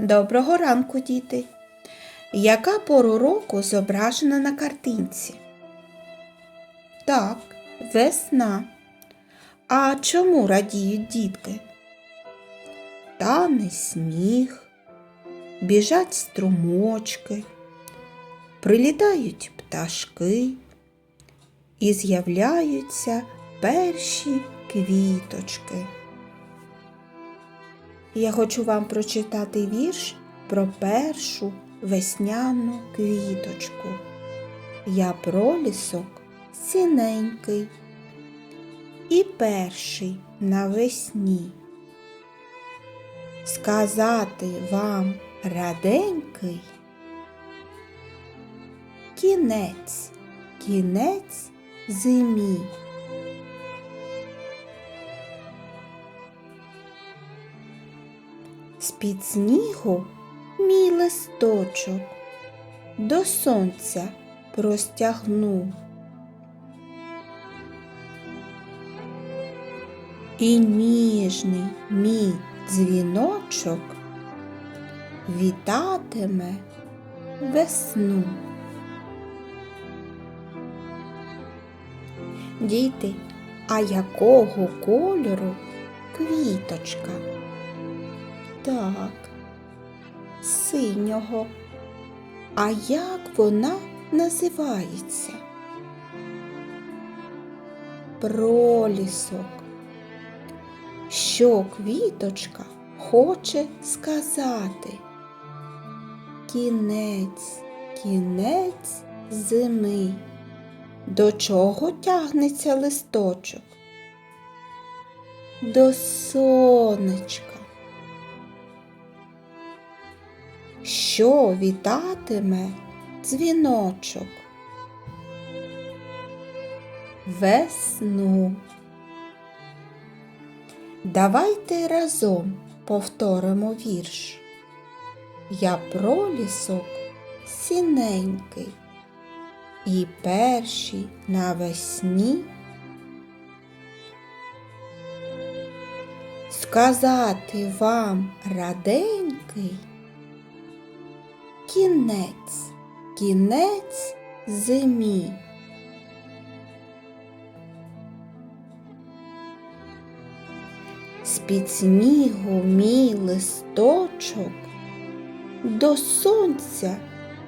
Доброго ранку, діти. Яка пору року зображена на картинці? Так, весна. А чому радіють дітки? Тане сніг, біжать струмочки, прилітають пташки і з'являються перші квіточки. Я хочу вам прочитати вірш про першу весняну квіточку. Я пролісок синенький і перший навесні. Сказати вам раденький кінець, кінець зимі. З-під снігу мій листочок до сонця простягнув. І ніжний мій дзвіночок вітатиме весну. Діти, а якого кольору квіточка? Так, синього. А як вона називається? Пролісок. Що квіточка хоче сказати? Кінець, кінець зими. До чого тягнеться листочок? До сонечка. Що вітатиме дзвіночок? Весну. Давайте разом повторимо вірш. Я пролісок сіненький, і перші навесні сказати вам раденький кінець, кінець зимі. З-під снігу мій листочок до сонця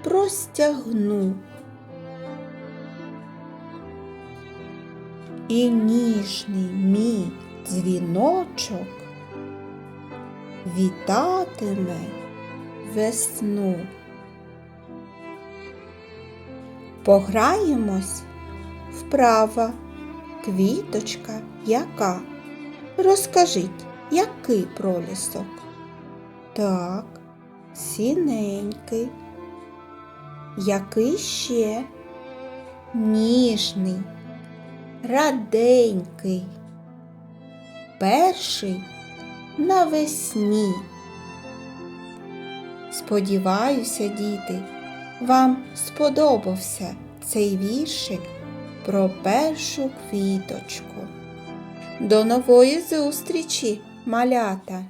простягну. І ніжний мій дзвіночок вітатиме весну. Пограємось вправо. Квіточка яка? Розкажіть, який пролісок? Так, сіненький. Який ще? Ніжний, раденький. Перший навесні. Сподіваюся, діти, вам сподобався цей віршик про першу квіточку. До нової зустрічі, малята!